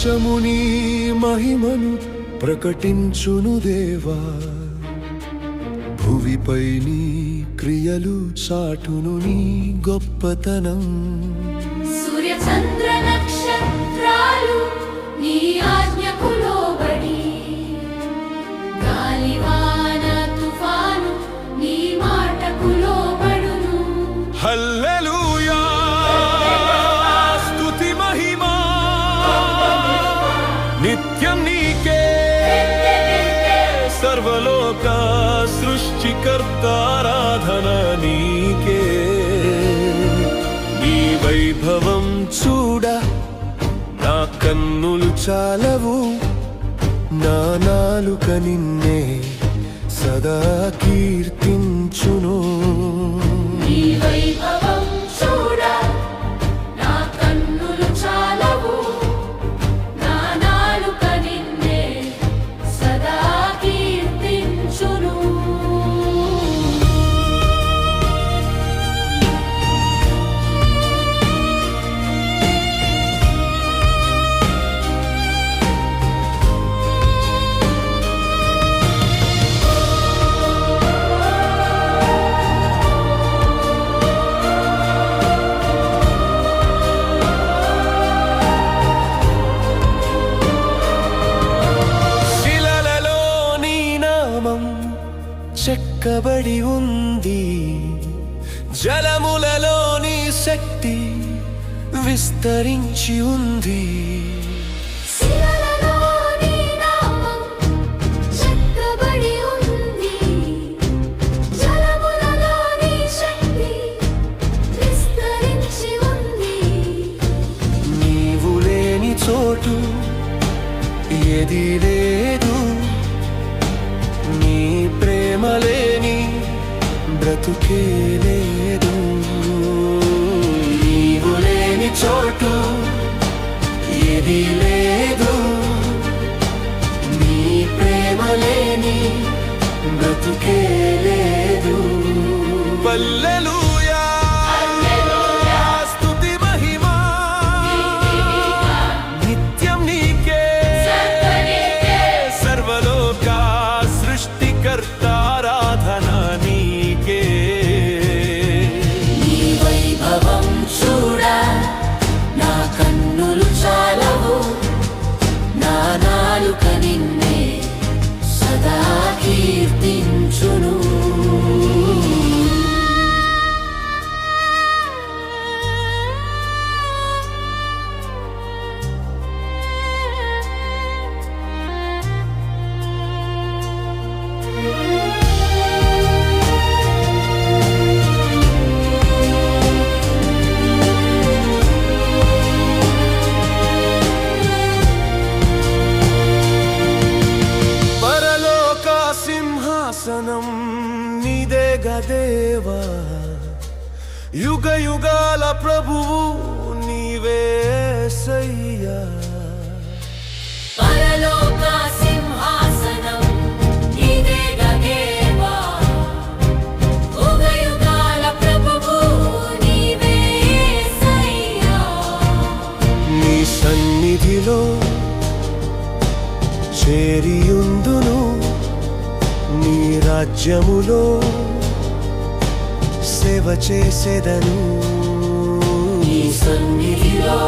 ఆకాశము నీ మహిమను ప్రకటించును దేవా. భువిపై నీ క్రియలు చాటును నీ గొప్పతనం. సూర్యచంద్ర సర్వలోక సృష్టికర్తారాధన నీకే. నీ వైభవం చూడ నా కన్నులు చాలవు నా నాలుక నిన్నే సదా కీర్తించును. చెక్కబడి ఉంది. జలములలో నీ శక్తి విస్తరించి ఉంది. శిలలలో నీ బ్రతుకే లేదు. నీవు లేని చోటు ఏది లేదు. నీ ప్రేమ లేని బ్రతుకే లేదు. పల్లెలూయా గదేవా యుగ యుగాల ప్రభువు నీవే సయ్యా. పరలోక సింహాసనం దేవా సన్నిధిలో చేరియుందును నీ రాజ్యములో సేవ చేసేదను. నీ సన్నిధిలో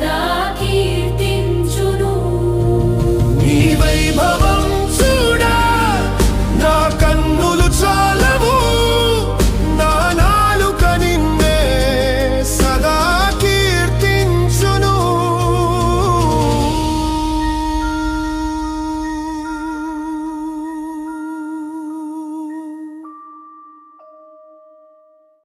Adonai.